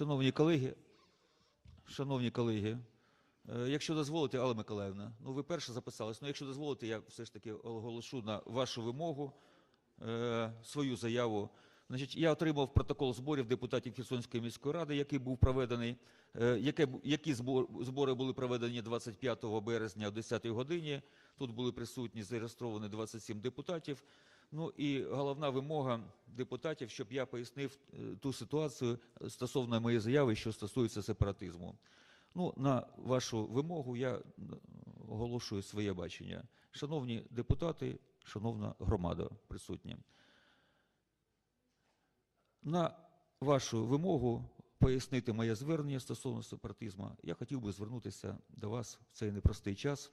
Шановні колеги, шановні колеги, е, якщо дозволите, Алла Миколаївна, ну ви перше записались, ну якщо дозволите, я все ж таки оголошу на вашу вимогу е, свою заяву. Значить, я отримав протокол зборів депутатів Херсонської міської ради, який був проведений, е, яке, які збори були проведені 25 березня о 10 годині. Тут були присутні зареєстровані 27 депутатів. Ну і головна вимога депутатів, щоб я пояснив е, ту ситуацію стосовно моєї заяви, що стосується сепаратизму. Ну, на вашу вимогу я е, оголошую своє бачення. Шановні депутати, шановна громада присутня. На вашу вимогу пояснити моє звернення стосовно сепаратизму, я хотів би звернутися до вас в цей непростий час,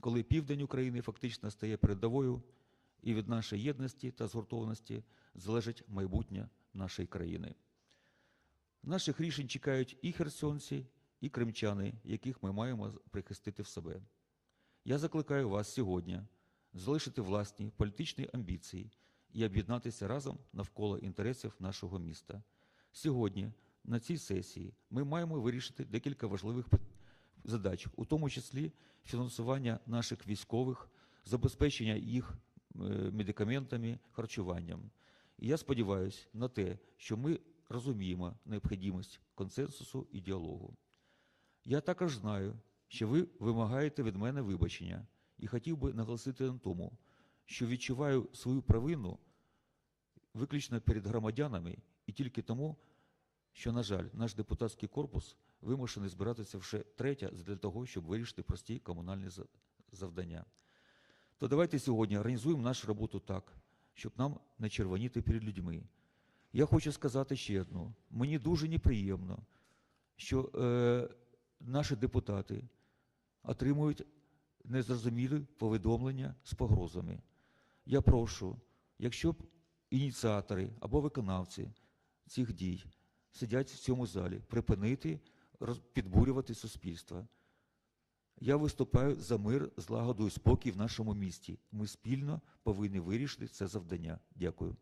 коли південь України фактично стає передовою, і від нашої єдності та згуртованості залежить майбутнє нашої країни. Наших рішень чекають і херсонці, і кримчани, яких ми маємо прихистити в себе. Я закликаю вас сьогодні залишити власні політичні амбіції і об'єднатися разом навколо інтересів нашого міста. Сьогодні на цій сесії ми маємо вирішити декілька важливих задач, у тому числі фінансування наших військових, забезпечення їх е, медикаментами, харчуванням. І я сподіваюся на те, що ми розуміємо необхідність консенсусу і діалогу. Я також знаю, що ви вимагаєте від мене вибачення і хотів би наголосити на тому, що відчуваю свою провину виключно перед громадянами і тільки тому, що, на жаль, наш депутатський корпус вимушений збиратися вже третє для того, щоб вирішити прості комунальні завдання. То давайте сьогодні організуємо нашу роботу так, щоб нам не червоніти перед людьми. Я хочу сказати ще одну. Мені дуже неприємно, що е, наші депутати отримують незрозумілі повідомлення з погрозами. Я прошу, якщо б ініціатори або виконавці цих дій сидять в цьому залі, припинити підбурювати суспільство. Я виступаю за мир, злагоду і спокій в нашому місті. Ми спільно повинні вирішити це завдання. Дякую.